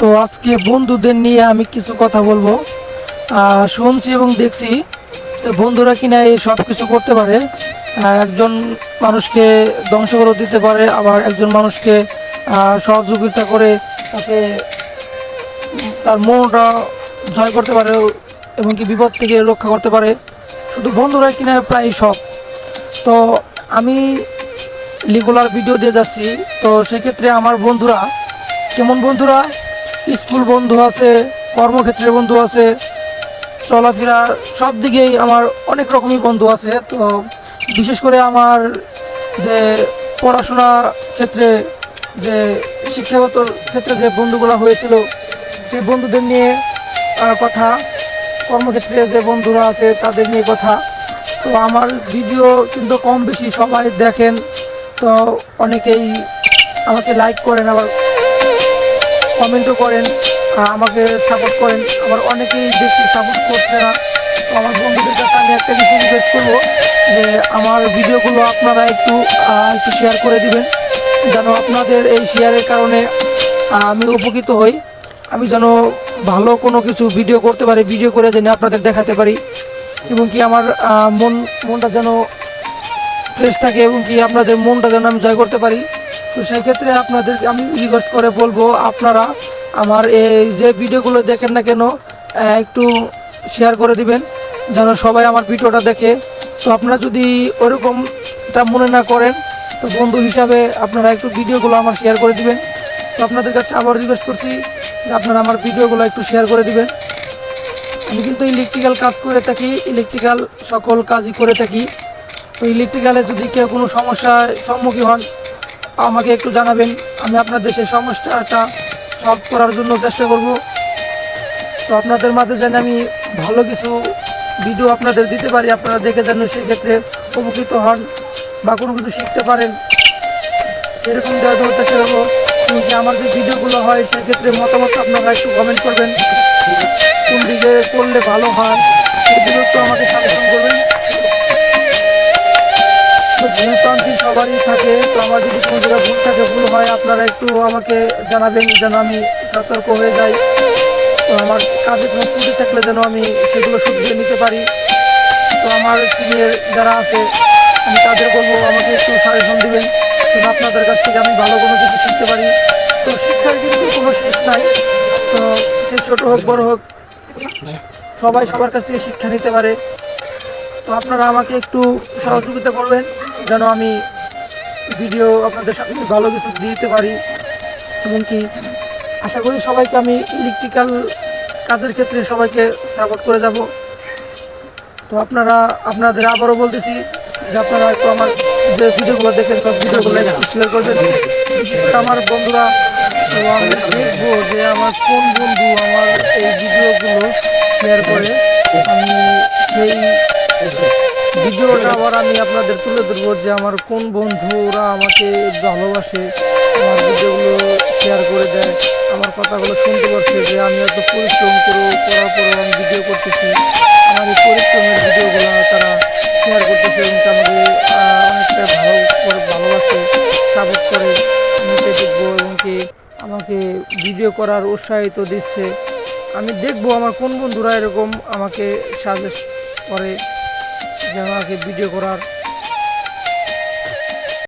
তো আজকে বন্ধুদের নিয়ে আমি কিছু কথা বলব। শুনছি এবং দেখছি যে বন্ধুরা কিনা এই সব কিছু করতে পারে। একজন মানুষকে ধ্বংস করে দিতে পারে, আবার একজন মানুষকে সহযোগিতা করে তাকে তার মনটা জয় করতে পারে এবং কি বিপদ থেকে রক্ষা করতে পারে। শুধু বন্ধুরা কিনা প্রায় সব তো আমি রেগুলার ভিডিও দিয়ে যাচ্ছি। তো সেক্ষেত্রে আমার বন্ধুরা, কেমন বন্ধুরা? স্কুল বন্ধু আছে কর্মক্ষেত্রের বন্ধু আছে, চলাফেরা সব দিকেই আমার অনেক রকমই বন্ধু আছে। তো বিশেষ করে আমার যে পড়াশোনা ক্ষেত্রে, যে শিক্ষাগত ক্ষেত্রে যে বন্ধুগুলো হয়েছিল সেই বন্ধুদের নিয়ে কথা, কর্মক্ষেত্রে যে বন্ধুরা আছে তাদের নিয়ে কথা। তো আমার ভিডিও কিন্তু কম বেশি সবাই দেখেন। তো অনেকেই আমাকে লাইক করেন আবার কমেন্টও করেন আমাকে সাপোর্ট করেন। আমার অনেকেই দেখছি সাপোর্ট করছে না। তো আমার বন্ধুদের কাছে আমি একটা কিছু রিকোয়েস্ট করব যে আমার ভিডিওগুলো আপনারা একটু একটু শেয়ার করে দিবেন, যেন আপনাদের এই শেয়ারের কারণে আমি উপকৃত হই। আমি যেন ভালো কোনো কিছু ভিডিও করতে পারি ভিডিও করে যেন আপনাদের দেখাতে পারি। এবং কি আমার মন, মনটা যেন ফ্রেশ থাকে এবং কি আপনাদের মনটা যেন আমি জয় করতে পারি। তো সেই ক্ষেত্রে আপনাদেরকে আমি রিকোয়েস্ট করে বলব, আপনারা আমার এই যে ভিডিওগুলো দেখেন না কেন একটু শেয়ার করে দিবেন, যেন সবাই আমার ভিডিওটা দেখে। তো আপনারা যদি ওরকমটা মনে না করেন, তো বন্ধু হিসাবে আপনারা একটু ভিডিওগুলো আমার শেয়ার করে দিবেন। তো আপনাদের কাছে আবার রিকোয়েস্ট করছি যে আপনারা আমার ভিডিওগুলো একটু শেয়ার করে দিবেন। আমি কিন্তু ইলেকট্রিক্যাল কাজ করে থাকি ইলেকট্রিক্যাল সকল কাজই করে থাকি। তো ইলেকট্রিক্যালে যদি কেউ কোনো সমস্যার সম্মুখীন হন আমাকে একটু জানাবেন, আমি আপনাদের সেই সমস্যাটা সলভ করার জন্য চেষ্টা করব। তো আপনাদের মাঝে যেন আমি ভালো কিছু ভিডিও আপনাদের দিতে পারি, আপনারা দেখে যেন সেই ক্ষেত্রে উপকৃত হন বা কোনো কিছু শিখতে পারেন। সেরকম দেওয়ার জন্য চেষ্টা করব। এমনকি আমার যে ভিডিওগুলো হয়, সেক্ষেত্রে মতামত আপনারা একটু কমেন্ট করবেন। কোন দিকে করলে ভালো হয় থাকে তো আমার যদি কোনো ভুল থাকে, ভুল হয়, আপনারা একটু আমাকে জানাবেন, যেন আমি সতর্ক হয়ে যাই। তো আমার কাজে কোনো ত্রুটি থাকলে যেন আমি সেগুলো শুধরে নিতে পারি। তো আমার সিনিয়র যারা আছে, আমি তাদের বলব, আমাকে একটু সাজেশন দেবেন, যেন আপনাদের কাছ থেকে আমি ভালো কোনো কিছু শিখতে পারি। তো শিক্ষার কিন্তু কোনো শেষ নাই। তো সে ছোটো হোক, বড় হোক, সবাই সবার কাছ থেকে শিক্ষা নিতে পারে। তো আপনারা আমাকে একটু সহযোগিতা করবেন, যেন আমি ভিডিও আপনাদের সামনে ভালো কিছু দিতে পারি এবং কি আশা করি সবাইকে আমি ইলেকট্রিক্যাল কাজের ক্ষেত্রে সবাইকে সাপোর্ট করে যাব। তো আপনারা, আপনাদের আবারও বলতেছি যে আপনারা একটু আমার যে ভিডিওগুলো দেখেন, সব ভিডিওগুলো একটু শেয়ার করবেন। আমার বন্ধুরা আমি দেখব যে আমার কোন বন্ধু আমার এই ভিডিওগুলো শেয়ার করে। আমি সেই ভিডিওটা আবার আমি আপনাদের তুলে ধরবো যে আমার কোন বন্ধুরা আমাকে ভালোবাসে, আমার ভিডিওগুলো শেয়ার করে দেয়, আমার কথাগুলো শুনতে পারছে যে আমি এত পরিশ্রম করে করার পরেও আমি ভিডিও করতেছি, আমার এই পরিশ্রমের ভিডিওগুলো তারা শেয়ার করতেছে এবং আমাকে অনেকটা ভালো করে ভালোবাসে সাপোর্ট করে আমি দেখব এবং কি আমাকে ভিডিও করার উৎসাহিত দিচ্ছে। আমি দেখব আমার কোন বন্ধুরা এরকম আমাকে সাজেস্ট করে। যে আমাকে ভিডিও করার